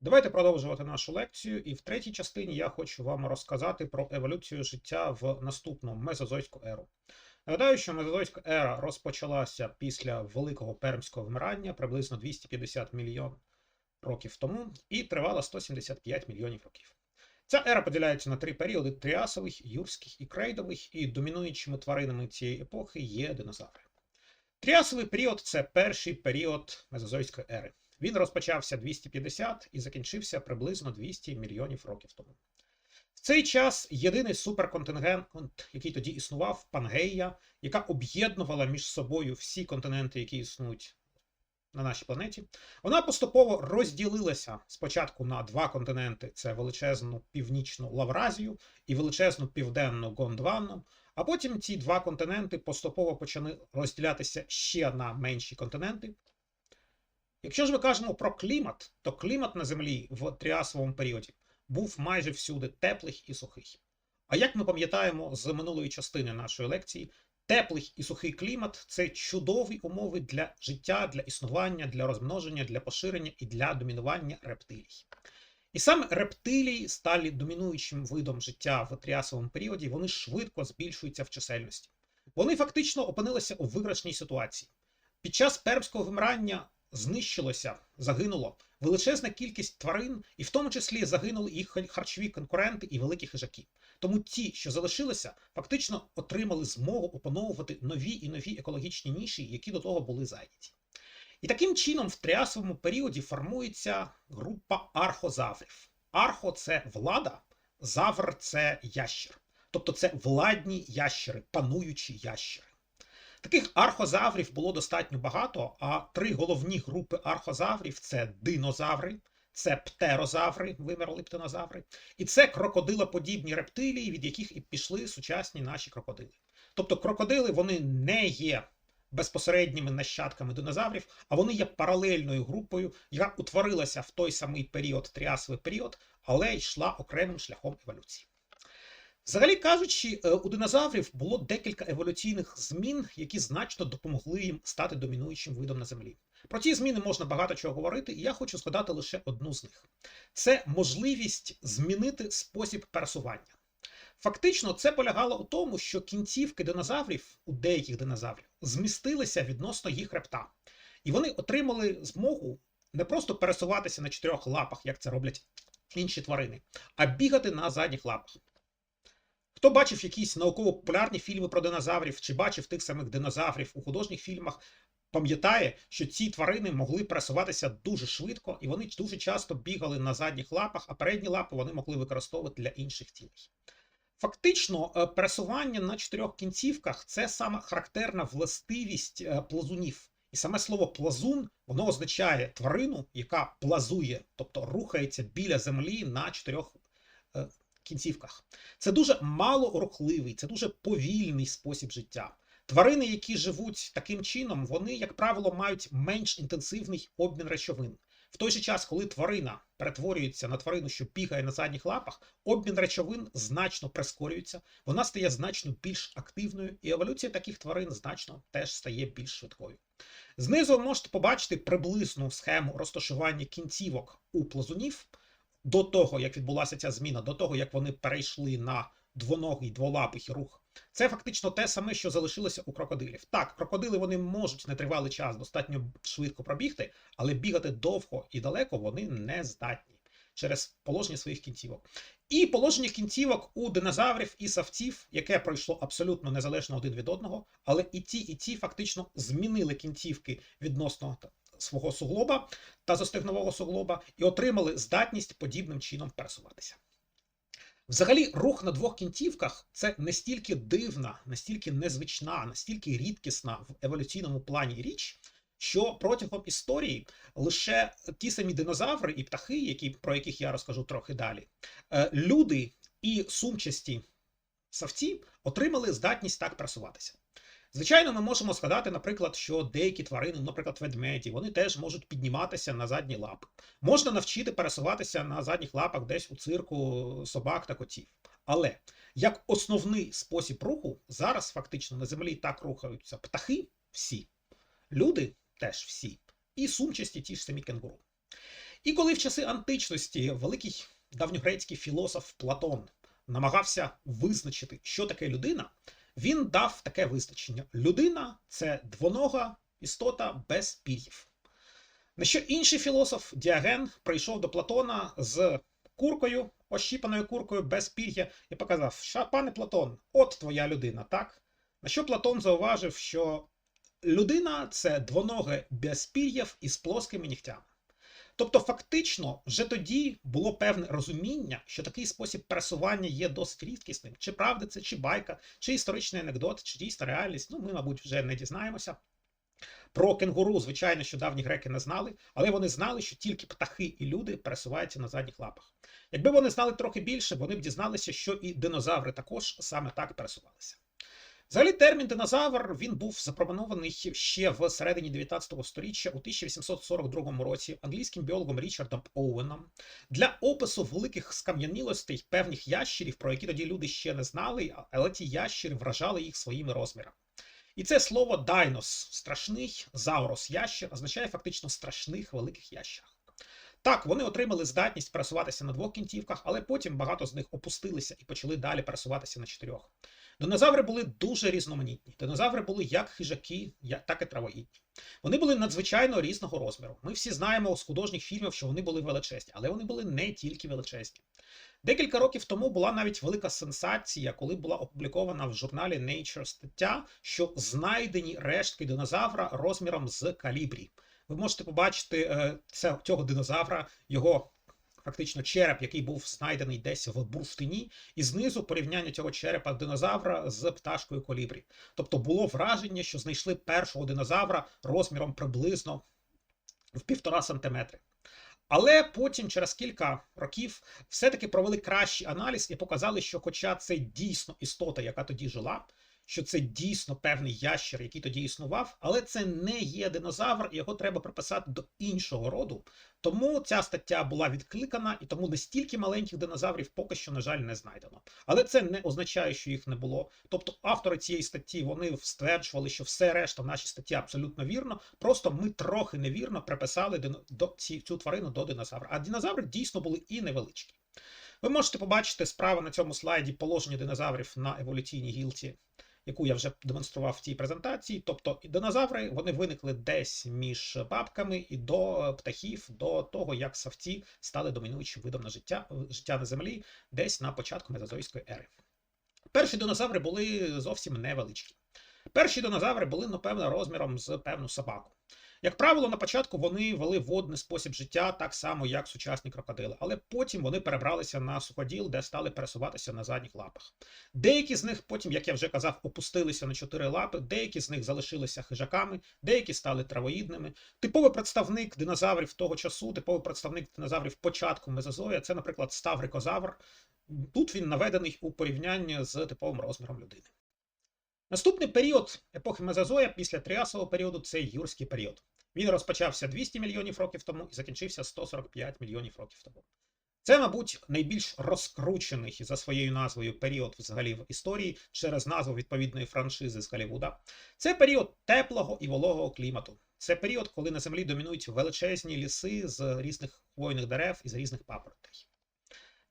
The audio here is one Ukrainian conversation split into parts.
Давайте продовжувати нашу лекцію, і в третій частині я хочу вам розказати про еволюцію життя в наступну мезозойську еру. Нагадаю, що мезозойська ера розпочалася після великого пермського вмирання приблизно 250 мільйон років тому і тривала 175 мільйонів років. Ця ера поділяється на три періоди: тріасових, юрських і крейдових, і домінуючими тваринами цієї епохи є динозаври. Тріасовий період це перший період мезозойської ери. Він розпочався 250 і закінчився приблизно 200 мільйонів років тому. В цей час єдиний суперконтингент, який тоді існував, Пангея, яка об'єднувала між собою всі континенти, які існують на нашій планеті, вона поступово розділилася спочатку на два континенти: це величезну північну Лавразію і величезну південну Гондвану. А потім ці два континенти поступово почали розділятися ще на менші континенти. Якщо ж ми кажемо про клімат, то клімат на Землі в тріасовому періоді був майже всюди теплий і сухий. А як ми пам'ятаємо з минулої частини нашої лекції, теплий і сухий клімат це чудові умови для життя, для існування, для розмноження, для поширення і для домінування рептилій. І саме рептилії стали домінуючим видом життя в тріасовому періоді, вони швидко збільшуються в чисельності. Вони фактично опинилися у виграшній ситуації. Під час пермського вимирання знищилося, загинуло величезна кількість тварин, і в тому числі загинули їх харчові конкуренти і великі хижаки. Тому ті, що залишилися, фактично отримали змогу опановувати нові і нові екологічні ніші, які до того були зайняті. І таким чином в тріасовому періоді формується група архозаврів. Архо це влада, завр це ящер. Тобто це владні ящери, пануючі ящери. Таких архозаврів було достатньо багато, а три головні групи архозаврів це динозаври, це птерозаври, вимерли птинозаври, і це крокодилоподібні рептилії, від яких і пішли сучасні наші крокодили. Тобто крокодили вони не є безпосередніми нащадками динозаврів, а вони є паралельною групою, яка утворилася в той самий період, тріасовий період, але йшла окремим шляхом еволюції. Взагалі кажучи, у динозаврів було декілька еволюційних змін, які значно допомогли їм стати домінуючим видом на землі. Про ці зміни можна багато чого говорити, і я хочу згадати лише одну з них: це можливість змінити спосіб пересування. Фактично, це полягало у тому, що кінцівки динозаврів у деяких динозаврів змістилися відносно їх хребта, і вони отримали змогу не просто пересуватися на чотирьох лапах, як це роблять інші тварини, а бігати на задніх лапах. Хто бачив якісь науково-популярні фільми про динозаврів, чи бачив тих самих динозаврів у художніх фільмах, пам'ятає, що ці тварини могли пересуватися дуже швидко, і вони дуже часто бігали на задніх лапах, а передні лапи вони могли використовувати для інших цілей. Фактично, пересування на чотирьох кінцівках це саме характерна властивість плазунів. І саме слово плазун воно означає тварину, яка плазує, тобто рухається біля землі на чотирьох кінцівках. Це дуже малорухливий, це дуже повільний спосіб життя. Тварини, які живуть таким чином, вони, як правило, мають менш інтенсивний обмін речовин. В той же час, коли тварина перетворюється на тварину, що бігає на задніх лапах, обмін речовин значно прискорюється, вона стає значно більш активною, і еволюція таких тварин значно теж стає більш швидкою. Знизу ви можете побачити приблизну схему розташування кінцівок у плазунів до того, як відбулася ця зміна, до того, як вони перейшли на двоногий дволапий рух. Це фактично те саме, що залишилося у крокодилів. Так, крокодили вони можуть нетривалий час достатньо швидко пробігти, але бігати довго і далеко вони не здатні через положення своїх кінцівок. І положення кінцівок у динозаврів і савців, яке пройшло абсолютно незалежно один від одного, але і ті, і ті фактично змінили кінцівки відносно свого суглоба та застигнового суглоба і отримали здатність подібним чином пересуватися. Взагалі, рух на двох кінцівках це настільки дивна, настільки незвична, настільки рідкісна в еволюційному плані річ, що протягом історії лише ті самі динозаври і птахи, які, про яких я розкажу трохи далі, люди і сумчасті савці отримали здатність так пересуватися. Звичайно, ми можемо згадати, наприклад, що деякі тварини, наприклад, ведмеді, вони теж можуть підніматися на задні лапи. Можна навчити пересуватися на задніх лапах десь у цирку собак та котів. Але як основний спосіб руху, зараз фактично на землі так рухаються птахи всі, люди теж всі, і сумчасті ті ж самі кенгуру. І коли в часи античності великий давньогрецький філософ Платон намагався визначити, що таке людина, він дав таке визначення: людина це двонога істота без пір'їв. На що інший філософ Діаген прийшов до Платона з куркою, ощіпаною куркою без пір'я, і показав: що, пане Платон, от твоя людина, так? На що Платон зауважив, що людина це двоноге без пір'їв із плоскими нігтями. Тобто, фактично, вже тоді було певне розуміння, що такий спосіб пересування є досить рідкісним. Чи правда це, чи байка, чи історичний анекдот, чи дійсна реальність. Ну, ми, мабуть, вже не дізнаємося. Про кенгуру, звичайно, що давні греки не знали, але вони знали, що тільки птахи і люди пересуваються на задніх лапах. Якби вони знали трохи більше, вони б дізналися, що і динозаври також саме так пересувалися. Взагалі, термін динозавр він був запропонований ще в середині 19 століття у 1842 році англійським біологом Річардом Оуеном для опису великих скам'янілостей певних ящерів, про які тоді люди ще не знали, але ті ящери вражали їх своїми розмірами. І це слово дайнос, страшний заурос ящер, означає фактично страшних великих ящерах. Так, вони отримали здатність пересуватися на двох кінцівках, але потім багато з них опустилися і почали далі пересуватися на чотирьох. Динозаври були дуже різноманітні. Динозаври були як хижаки, так і травоїдні. Вони були надзвичайно різного розміру. Ми всі знаємо з художніх фільмів, що вони були величезні, але вони були не тільки величезні. Декілька років тому була навіть велика сенсація, коли була опублікована в журналі Nature стаття, що знайдені рештки динозавра розміром з калібрі. Ви можете побачити е, цього динозавра, його фактично череп, який був знайдений десь в бурштині, і знизу порівняння цього черепа динозавра з пташкою колібрі. Тобто було враження, що знайшли першого динозавра розміром приблизно в півтора сантиметри. Але потім, через кілька років, все-таки провели кращий аналіз і показали, що, хоча це дійсно істота, яка тоді жила, що це дійсно певний ящер, який тоді існував, але це не є динозавр, його треба приписати до іншого роду. Тому ця стаття була відкликана, і тому настільки маленьких динозаврів поки що, на жаль, не знайдено. Але це не означає, що їх не було. Тобто, автори цієї статті вони стверджували, що все решта в нашій статті абсолютно вірно. Просто ми трохи невірно приписали до цю тварину до динозавра. А динозаври дійсно були і невеличкі. Ви можете побачити справа на цьому слайді положення динозаврів на еволюційній гілці яку я вже демонстрував в цій презентації. Тобто динозаври вони виникли десь між бабками і до птахів, до того, як савці стали домінуючим видом на життя, життя на землі, десь на початку мезозойської ери. Перші динозаври були зовсім невеличкі. Перші динозаври були, напевно, розміром з певну собаку. Як правило, на початку вони вели водний спосіб життя, так само, як сучасні крокодили, але потім вони перебралися на суходіл, де стали пересуватися на задніх лапах. Деякі з них потім, як я вже казав, опустилися на чотири лапи, деякі з них залишилися хижаками, деякі стали травоїдними. Типовий представник динозаврів того часу, типовий представник динозаврів початку мезозоя, це, наприклад, ставрикозавр. Тут він наведений у порівнянні з типовим розміром людини. Наступний період епохи Мезозоя після Тріасового періоду це юрський період. Він розпочався 200 мільйонів років тому і закінчився 145 мільйонів років тому. Це, мабуть, найбільш розкручений за своєю назвою період взагалі в історії через назву відповідної франшизи з Голлівуда. Це період теплого і вологого клімату. Це період, коли на землі домінують величезні ліси з різних хвойних дерев і з різних папоротей.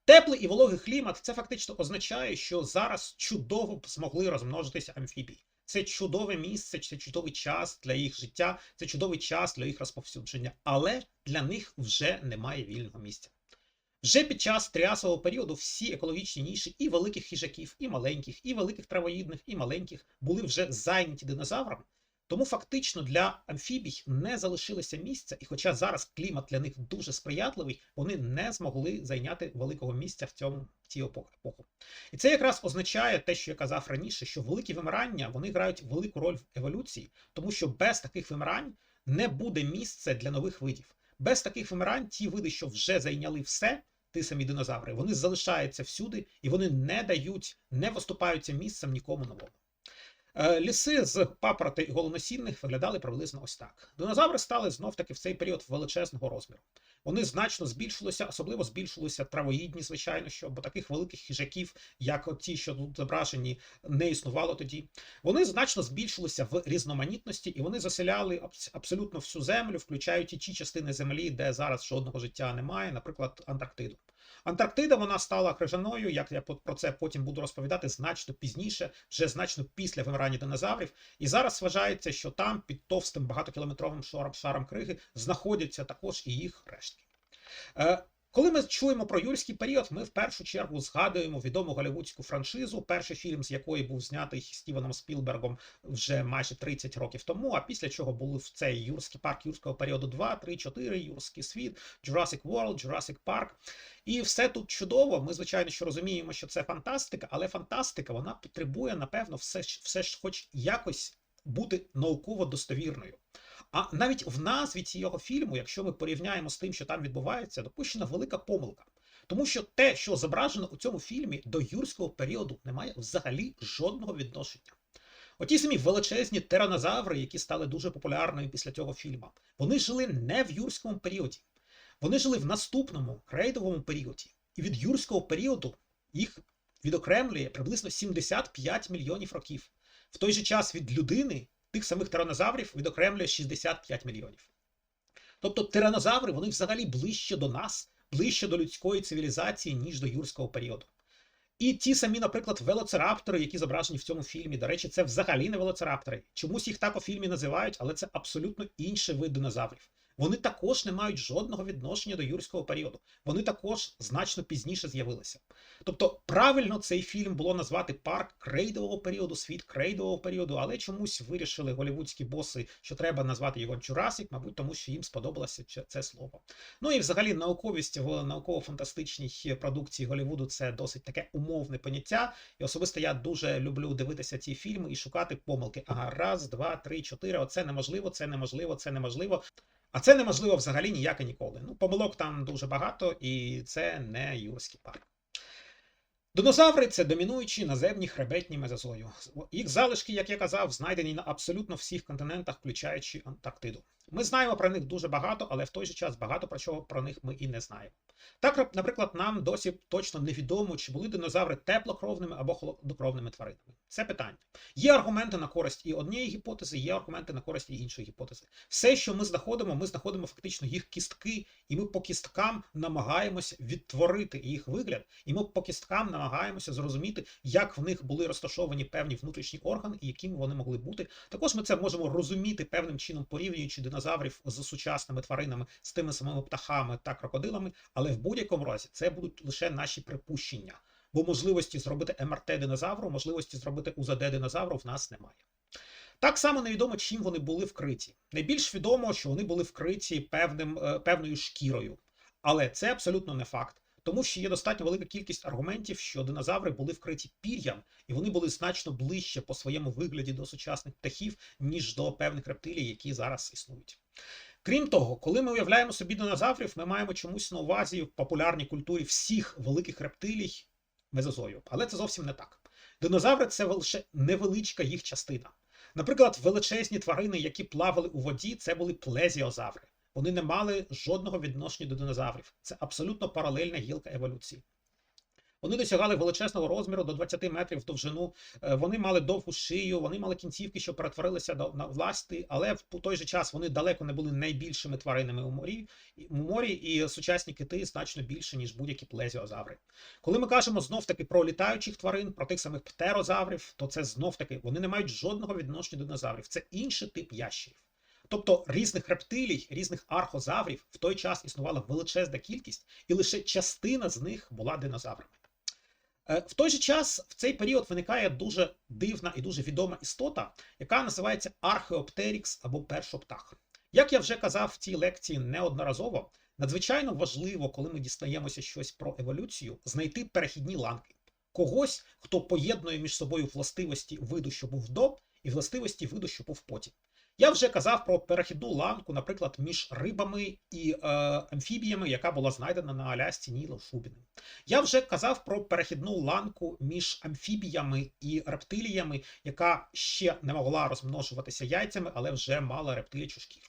Теплий і вологий клімат це фактично означає, що зараз чудово б змогли розмножитися амфібії. Це чудове місце, це чудовий час для їх життя, це чудовий час для їх розповсюдження, але для них вже немає вільного місця. Вже під час тріасового періоду всі екологічні ніші і великих хижаків, і маленьких, і великих травоїдних, і маленьких були вже зайняті динозаврами, тому фактично для амфібій не залишилося місця, і хоча зараз клімат для них дуже сприятливий, вони не змогли зайняти великого місця в цьому в цій епоху. І це якраз означає те, що я казав раніше, що великі вимирання вони грають велику роль в еволюції, тому що без таких вимирань не буде місця для нових видів. Без таких вимирань ті види, що вже зайняли все. Ті самі динозаври, вони залишаються всюди і вони не дають, не виступаються місцем нікому новому. Е, ліси з папороти і голоносінних виглядали приблизно ось так. Динозаври стали знов таки в цей період величезного розміру. Вони значно збільшилися, особливо збільшилися травоїдні, звичайно, що бо таких великих хижаків, як ті, що тут зображені, не існувало тоді. Вони значно збільшилися в різноманітності, і вони заселяли абсолютно всю землю, включаючи ті частини землі, де зараз жодного життя немає, наприклад, Антарктиду. Антарктида вона стала крижаною, як я про це потім буду розповідати значно пізніше, вже значно після вимирання динозаврів. І зараз вважається, що там під товстим багатокілометровим шаром, шаром криги знаходяться також і їх рештки. Коли ми чуємо про юрський період, ми в першу чергу згадуємо відому голівудську франшизу, перший фільм з якої був знятий Стівеном Спілбергом вже майже 30 років тому. А після чого були в цей юрський парк юрського періоду 2, 3, 4, юрський світ, Jurassic World, Jurassic Park. І все тут чудово. Ми, звичайно, що розуміємо, що це фантастика, але фантастика вона потребує, напевно, все, ж- все ж хоч якось бути науково достовірною. А навіть в назві цього фільму, якщо ми порівняємо з тим, що там відбувається, допущена велика помилка. Тому що те, що зображено у цьому фільмі до юрського періоду, не має взагалі жодного відношення. Оті самі величезні тиранозаври, які стали дуже популярними після цього фільму, вони жили не в юрському періоді. Вони жили в наступному крейдовому періоді. І від юрського періоду їх відокремлює приблизно 75 мільйонів років. В той же час від людини тих самих тиранозаврів відокремлює 65 мільйонів. Тобто тиранозаври вони взагалі ближче до нас, ближче до людської цивілізації, ніж до юрського періоду. І ті самі, наприклад, велоцираптори, які зображені в цьому фільмі, до речі, це взагалі не велоцираптори. Чомусь їх так у фільмі називають, але це абсолютно інший вид динозаврів. Вони також не мають жодного відношення до юрського періоду. Вони також значно пізніше з'явилися. Тобто, правильно цей фільм було назвати парк крейдового періоду, світ крейдового періоду, але чомусь вирішили голівудські боси, що треба назвати його Jurassic, мабуть, тому що їм сподобалося це слово. Ну і взагалі науковість в науково-фантастичній продукції Голівуду це досить таке умовне поняття. І особисто я дуже люблю дивитися ці фільми і шукати помилки. Ага, раз, два, три, чотири. Оце неможливо, це неможливо, це неможливо. А це неможливо взагалі ніяк і ніколи. Ну, помилок там дуже багато, і це не юрський парк. Динозаври це домінуючі наземні хребетні мезозою. Їх залишки, як я казав, знайдені на абсолютно всіх континентах, включаючи Антарктиду. Ми знаємо про них дуже багато, але в той же час багато про чого про них ми і не знаємо. Так, наприклад, нам досі точно невідомо, чи були динозаври теплокровними або холоднокровними тваринами. Це питання. Є аргументи на користь і однієї гіпотези, є аргументи на користь і іншої гіпотези. Все, що ми знаходимо, ми знаходимо фактично їх кістки, і ми по кісткам намагаємося відтворити їх вигляд, і ми по кісткам намагаємося зрозуміти, як в них були розташовані певні внутрішні органи і якими вони могли бути. Також ми це можемо розуміти певним чином, порівнюючи динозаврів з сучасними тваринами, з тими самими птахами та крокодилами. Але в будь-якому разі це будуть лише наші припущення, бо можливості зробити МРТ динозавру, можливості зробити УЗД динозавру в нас немає. Так само невідомо, чим вони були вкриті. Найбільш відомо, що вони були вкриті певним, е, певною шкірою. Але це абсолютно не факт, тому що є достатньо велика кількість аргументів, що динозаври були вкриті пір'ям, і вони були значно ближче по своєму вигляді до сучасних птахів, ніж до певних рептилій, які зараз існують. Крім того, коли ми уявляємо собі динозаврів, ми маємо чомусь на увазі в популярній культурі всіх великих рептилій мезозою. Але це зовсім не так. Динозаври це лише невеличка їх частина. Наприклад, величезні тварини, які плавали у воді, це були плезіозаври. Вони не мали жодного відношення до динозаврів. Це абсолютно паралельна гілка еволюції. Вони досягали величезного розміру до 20 метрів в довжину. Е, Вони мали довгу шию, вони мали кінцівки, що перетворилися на власти, але в той же час вони далеко не були найбільшими тваринами у морі, у морі, і сучасні кити значно більше, ніж будь-які плезіозаври. Коли ми кажемо знов таки про літаючих тварин, про тих самих птерозаврів, то це знов таки вони не мають жодного відношення до динозаврів. Це інший тип ящерів. Тобто різних рептилій, різних архозаврів в той час існувала величезна кількість, і лише частина з них була динозаврами. Е, В той же час в цей період виникає дуже дивна і дуже відома істота, яка називається Археоптерікс або першоптах. Як я вже казав в цій лекції неодноразово, надзвичайно важливо, коли ми дістаємося щось про еволюцію, знайти перехідні ланки. Когось, хто поєднує між собою властивості виду, що був до, і властивості виду, що був потім. Я вже казав про перехідну ланку, наприклад, між рибами і е, амфібіями, яка була знайдена на Алясці Ніло Шубіним. Я вже казав про перехідну ланку між амфібіями і рептиліями, яка ще не могла розмножуватися яйцями, але вже мала рептилічу шкіру.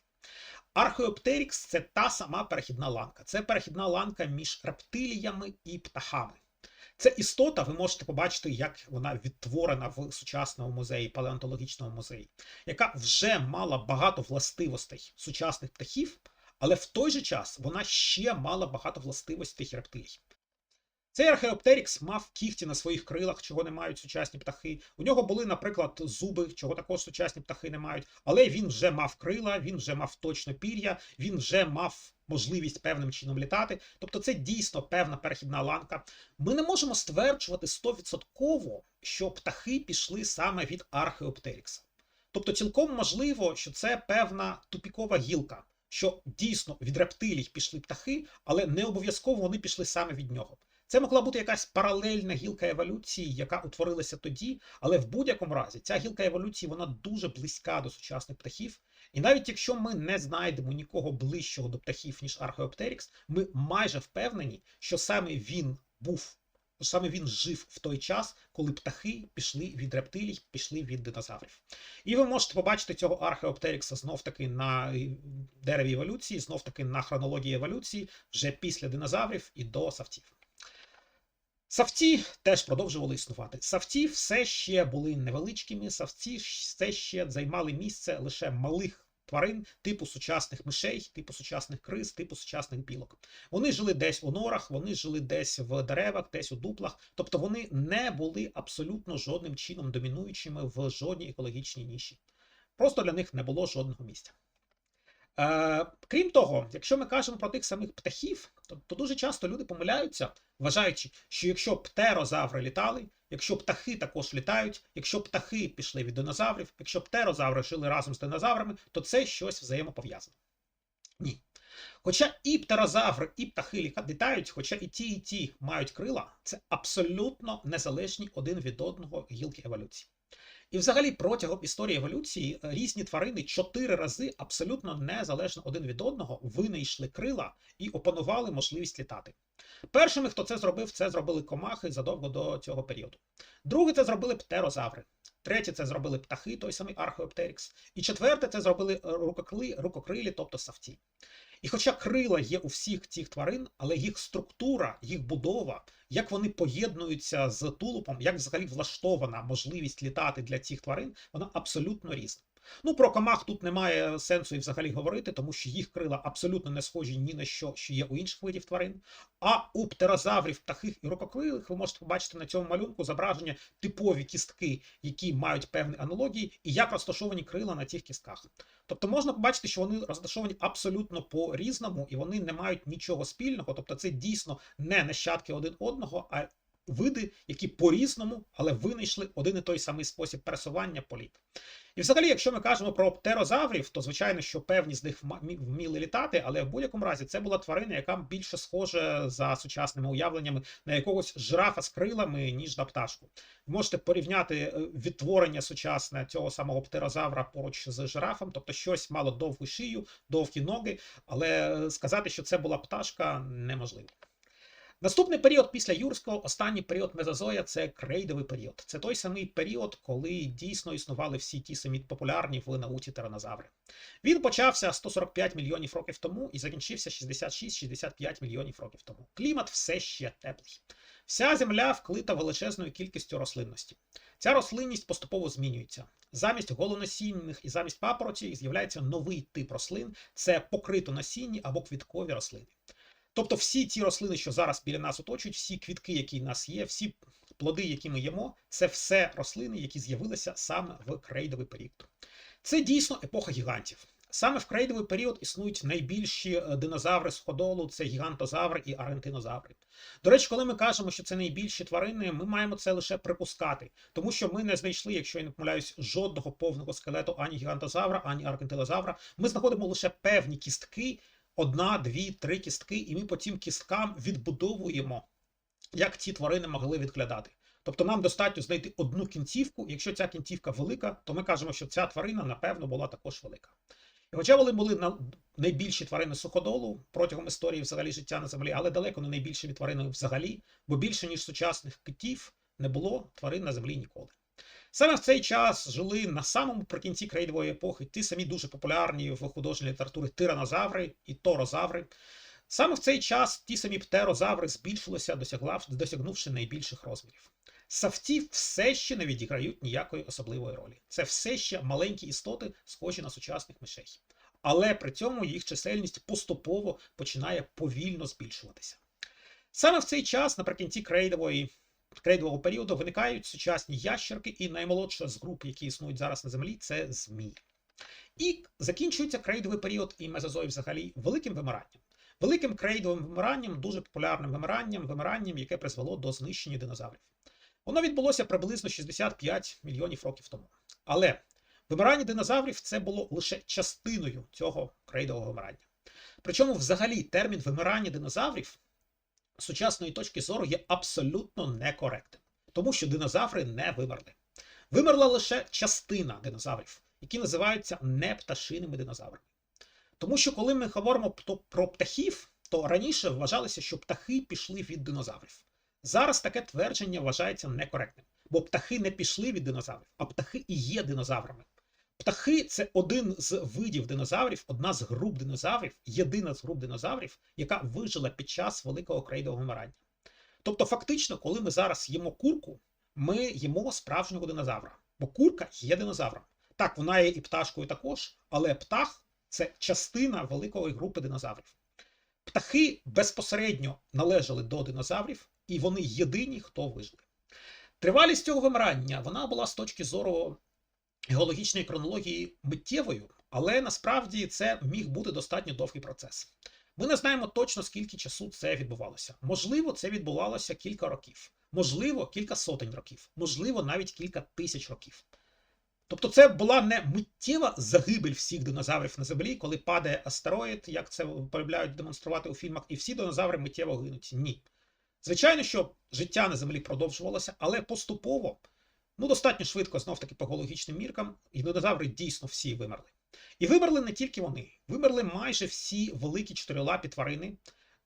Археоптерікс це та сама перехідна ланка. Це перехідна ланка між рептиліями і птахами. Це істота, ви можете побачити, як вона відтворена в сучасному музеї, палеонтологічному музеї, яка вже мала багато властивостей сучасних птахів, але в той же час вона ще мала багато властивостей рептилій. Цей археоптерікс мав кігті на своїх крилах, чого не мають сучасні птахи. У нього були, наприклад, зуби, чого також сучасні птахи не мають. Але він вже мав крила, він вже мав точно пір'я, він вже мав можливість певним чином літати. Тобто, це дійсно певна перехідна ланка. Ми не можемо стверджувати 100%, що птахи пішли саме від археоптерікса. Тобто, цілком можливо, що це певна тупікова гілка. Що дійсно від рептилій пішли птахи, але не обов'язково вони пішли саме від нього. Це могла бути якась паралельна гілка еволюції, яка утворилася тоді, але в будь-якому разі ця гілка еволюції вона дуже близька до сучасних птахів. І навіть якщо ми не знайдемо нікого ближчого до птахів, ніж Археоптерікс, ми майже впевнені, що саме він був, саме він жив в той час, коли птахи пішли від рептилій, пішли від динозаврів. І ви можете побачити цього Археоптерікса знов-таки на дереві еволюції, знов-таки на хронології еволюції, вже після динозаврів і до савців. Савці теж продовжували існувати. Савці все ще були невеличкими, савці все ще займали місце лише малих тварин, типу сучасних мишей, типу сучасних криз, типу сучасних білок. Вони жили десь у норах, вони жили десь в деревах, десь у дуплах, тобто вони не були абсолютно жодним чином домінуючими в жодній екологічній ніші. Просто для них не було жодного місця. Е, крім того, якщо ми кажемо про тих самих птахів, то, то дуже часто люди помиляються, вважаючи, що якщо птерозаври літали, якщо птахи також літають, якщо птахи пішли від динозаврів, якщо птерозаври жили разом з динозаврами, то це щось взаємопов'язане. Ні. Хоча і птерозаври, і птахи літають, хоча і ті, і ті мають крила, це абсолютно незалежні один від одного гілки еволюції. І, взагалі, протягом історії еволюції е, різні тварини чотири рази абсолютно незалежно один від одного винайшли крила і опанували можливість літати. Першими, хто це зробив, це зробили комахи задовго до цього періоду. Друге, це зробили птерозаври. Третє, це зробили птахи, той самий Археоптерікс. І четверте, це зробили рукокрилі, рукокрилі, тобто савці. І хоча крила є у всіх цих тварин, але їх структура, їх будова, як вони поєднуються з тулупом, як взагалі влаштована можливість літати для цих тварин, вона абсолютно різна. Ну, про комах тут немає сенсу і взагалі говорити, тому що їх крила абсолютно не схожі ні на що, що є у інших видів тварин. А у птерозаврів, птахих і рукокрилих ви можете побачити на цьому малюнку зображення типові кістки, які мають певні аналогії, і як розташовані крила на цих кістках. Тобто можна побачити, що вони розташовані абсолютно по різному, і вони не мають нічого спільного. Тобто, це дійсно не нащадки один одного, а види, які по-різному, але винайшли один і той самий спосіб пересування політ. І взагалі, якщо ми кажемо про птерозаврів, то звичайно, що певні з них вміли літати, але в будь-якому разі це була тварина, яка більше схожа за сучасними уявленнями на якогось жирафа з крилами, ніж на пташку. Можете порівняти е, відтворення сучасне цього самого птерозавра поруч з жирафом, тобто щось мало довгу шию, довгі ноги, але е, сказати, що це була пташка, неможливо. Наступний період після Юрського, останній період Мезозоя це крейдовий період. Це той самий період, коли дійсно існували всі ті самі популярні в науці тиранозаври. Він почався 145 мільйонів років тому і закінчився 66-65 мільйонів років тому. Клімат все ще теплий. Вся земля вклита величезною кількістю рослинності. Ця рослинність поступово змінюється. Замість голоносінних і замість папороті з'являється новий тип рослин це покритоносінні або квіткові рослини. Тобто всі ті рослини, що зараз біля нас оточують, всі квітки, які в нас є, всі плоди, які ми їмо, це все рослини, які з'явилися саме в крейдовий період. Це дійсно епоха гігантів. Саме в крейдовий період існують найбільші е, динозаври з ходолу, це гігантозаври і аргентинозаври. До речі, коли ми кажемо, що це найбільші тварини, ми маємо це лише припускати, тому що ми не знайшли, якщо я не помиляюсь, жодного повного скелету ані гігантозавра, ані аргентинозавра. Ми знаходимо лише певні кістки одна, дві, три кістки, і ми по цим кісткам відбудовуємо, як ці тварини могли відглядати. Тобто нам достатньо знайти одну кінцівку, якщо ця кінцівка велика, то ми кажемо, що ця тварина, напевно, була також велика. І хоча вони були найбільші тварини суходолу протягом історії взагалі життя на землі, але далеко не найбільшими тваринами взагалі, бо більше, ніж сучасних китів, не було тварин на землі ніколи. Саме в цей час жили на самому прикінці крейдової епохи ті самі дуже популярні в художній літературі тиранозаври і торозаври. Саме в цей час ті самі птерозаври збільшилися, досягнувши найбільших розмірів. Савці все ще не відіграють ніякої особливої ролі. Це все ще маленькі істоти, схожі на сучасних мишей. Але при цьому їх чисельність поступово починає повільно збільшуватися. Саме в цей час, наприкінці крейдової, крейдового періоду, виникають сучасні ящерки, і наймолодша з груп, які існують зараз на землі, це змії. І закінчується крейдовий період і мезозой взагалі великим вимиранням. Великим крейдовим вимиранням, дуже популярним вимиранням, вимиранням, яке призвело до знищення динозаврів. Воно відбулося приблизно 65 мільйонів років тому. Але вимирання динозаврів це було лише частиною цього крейдового вимирання. Причому, взагалі, термін вимирання динозаврів сучасної точки зору є абсолютно некоректним, тому що динозаври не вимерли. Вимерла лише частина динозаврів, які називаються непташиними динозаврами. Тому що коли ми говоримо про- птахів, то раніше вважалося, що птахи пішли від динозаврів. Зараз таке твердження вважається некоректним, бо птахи не пішли від динозаврів, а птахи і є динозаврами. Птахи це один з видів динозаврів, одна з груп динозаврів, єдина з груп динозаврів, яка вижила під час великого крейдового вимирання. Тобто, фактично, коли ми зараз їмо курку, ми їмо справжнього динозавра, бо курка є динозавром. Так, вона є і пташкою також, але птах це частина великої групи динозаврів. Птахи безпосередньо належали до динозаврів, і вони єдині, хто вижили. Тривалість цього вимирання вона була з точки зору геологічної хронології миттєвою, але насправді це міг бути достатньо довгий процес. Ми не знаємо точно, скільки часу це відбувалося. Можливо, це відбувалося кілька років, можливо, кілька сотень років, можливо, навіть кілька тисяч років. Тобто це була не миттєва загибель всіх динозаврів на землі, коли падає астероїд, як це полюбляють демонструвати у фільмах, і всі динозаври миттєво гинуть. Ні. Звичайно, що життя на землі продовжувалося, але поступово, ну достатньо швидко, знов таки по геологічним міркам, і динозаври дійсно всі вимерли. І вимерли не тільки вони, вимерли майже всі великі чотирилапі тварини,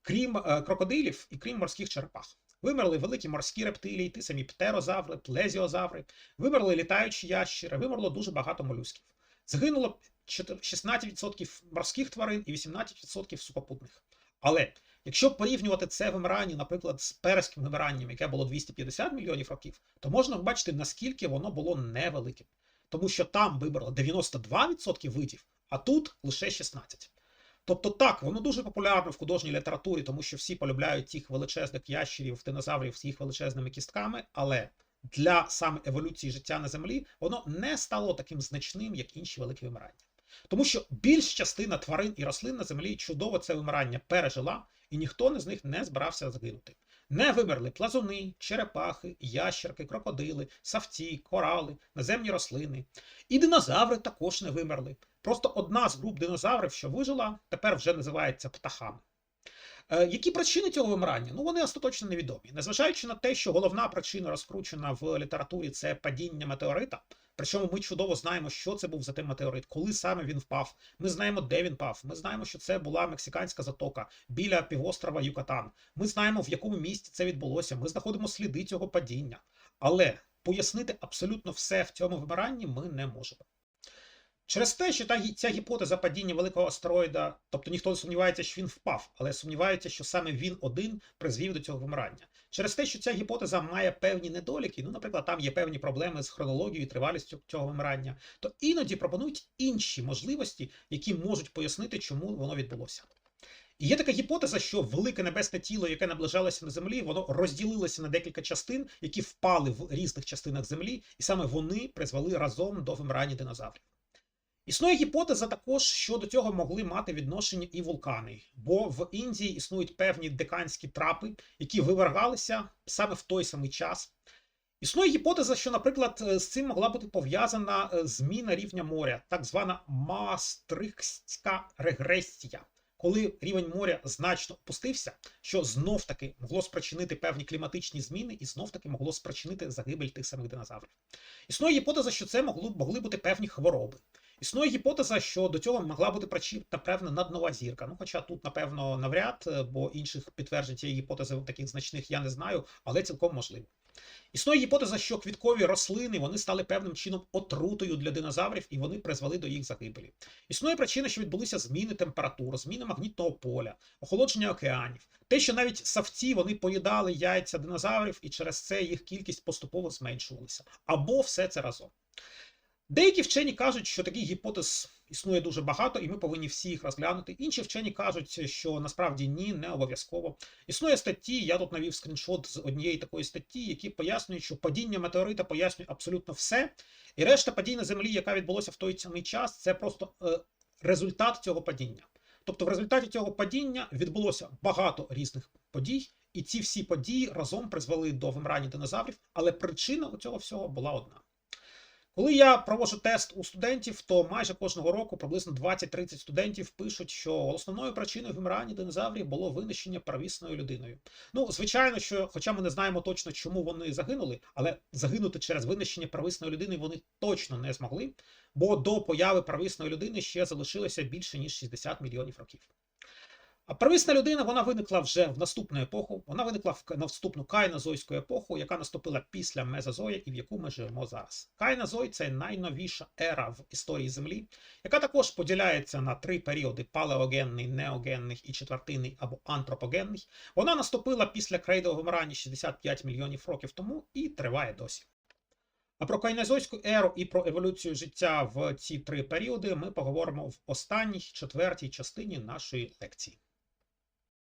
крім е, крокодилів і крім морських черепах. Вимерли великі морські рептилії, ті самі птерозаври, плезіозаври, вимерли літаючі ящери, вимерло дуже багато молюсків. Загинуло 4 16% морських тварин і 18% сухопутних. Але якщо порівнювати це вимирання, наприклад, з перським вимиранням, яке було 250 мільйонів років, то можна побачити, наскільки воно було невеликим. Тому що там вибрало 92% видів, а тут лише 16%. Тобто так, воно дуже популярно в художній літературі, тому що всі полюбляють тих величезних ящерів, динозаврів з їх величезними кістками, але для саме еволюції життя на землі воно не стало таким значним, як інші великі вимирання. Тому що більш частина тварин і рослин на землі чудово це вимирання пережила, і ніхто з них не збирався загинути. Не вимерли плазуни, черепахи, ящерки, крокодили, савці, корали, наземні рослини. І динозаври також не вимерли. Просто одна з груп динозаврів, що вижила, тепер вже називається птахами. Е, Які причини цього вимирання? Ну, вони остаточно невідомі. Незважаючи на те, що головна причина розкручена в літературі це падіння метеорита. Причому ми чудово знаємо, що це був за той метеорит, коли саме він впав. Ми знаємо, де він впав. Ми знаємо, що це була мексиканська затока біля півострова Юкатан. Ми знаємо, в якому місті це відбулося. Ми знаходимо сліди цього падіння. Але пояснити абсолютно все в цьому вимиранні ми не можемо. Через те, що та ця гіпотеза падіння великого астероїда, тобто ніхто не сумнівається, що він впав, але сумнівається, що саме він один призвів до цього вимирання. Через те, що ця гіпотеза має певні недоліки, ну, наприклад, там є певні проблеми з хронологією і тривалістю цього вимирання, то іноді пропонують інші можливості, які можуть пояснити, чому воно відбулося. І є така гіпотеза, що велике небесне тіло, яке наближалося до Землі, воно розділилося на декілька частин, які впали в різних частинах Землі, і саме вони призвели разом до вимирання динозаврів. Існує гіпотеза також, що до цього могли мати відношення і вулкани, бо в Індії існують певні деканські трапи, які вивергалися саме в той самий час. Існує гіпотеза, що, наприклад, е, з цим могла бути пов'язана е, зміна рівня моря, так звана Маастрихтська регресія, коли рівень моря значно опустився, що знов таки могло спричинити певні кліматичні зміни і знов таки могло спричинити загибель тих самих динозаврів. Існує гіпотеза, що це могли, могли бути певні хвороби. Існує гіпотеза, що до цього могла бути причіпна певна наднова зірка. Ну, хоча тут, напевно, навряд, е, бо інших підтверджень цієї гіпотези таких значних я не знаю, але цілком можливо. Існує гіпотеза, що квіткові рослини вони стали певним чином отрутою для динозаврів і вони призвели до їх загибелі. Існує причина, що відбулися зміни температур, зміни магнітного поля, охолодження океанів. Те, що навіть савці вони поїдали яйця динозаврів, і через це їх кількість поступово зменшувалася. Або все це разом. Деякі вчені кажуть, що таких гіпотез існує дуже багато, і ми повинні всі їх розглянути. Інші вчені кажуть, що насправді ні, не обов'язково. Існує статті, я тут навів скріншот з однієї такої статті, які пояснюють, що падіння метеорита пояснює абсолютно все. І решта падінь на землі, яка відбулося в той самий час, це просто е, результат цього падіння. Тобто, в результаті цього падіння відбулося багато різних подій, і ці всі події разом призвели до вимирання динозаврів, але причина у цього всього була одна. Коли я проводжу тест у студентів, то майже кожного року приблизно 20-30 студентів пишуть, що основною причиною вимирання динозаврів було винищення первісною людиною. Ну, звичайно, що, хоча ми не знаємо точно, чому вони загинули, але загинути через винищення первісної людини вони точно не змогли, бо до появи первісної людини ще залишилося більше ніж 60 мільйонів років. А первісна людина вона виникла вже в наступну епоху. Вона виникла в наступну кайнозойську епоху, яка наступила після Мезозоя і в яку ми живемо зараз. Кайнозой це найновіша ера в історії Землі, яка також поділяється на три періоди: палеогенний, неогенний і четвертинний або антропогенний. Вона наступила після крейдового вимирання 65 мільйонів років тому і триває досі. А про кайнозойську еру і про еволюцію життя в ці три періоди ми поговоримо в останній четвертій частині нашої лекції.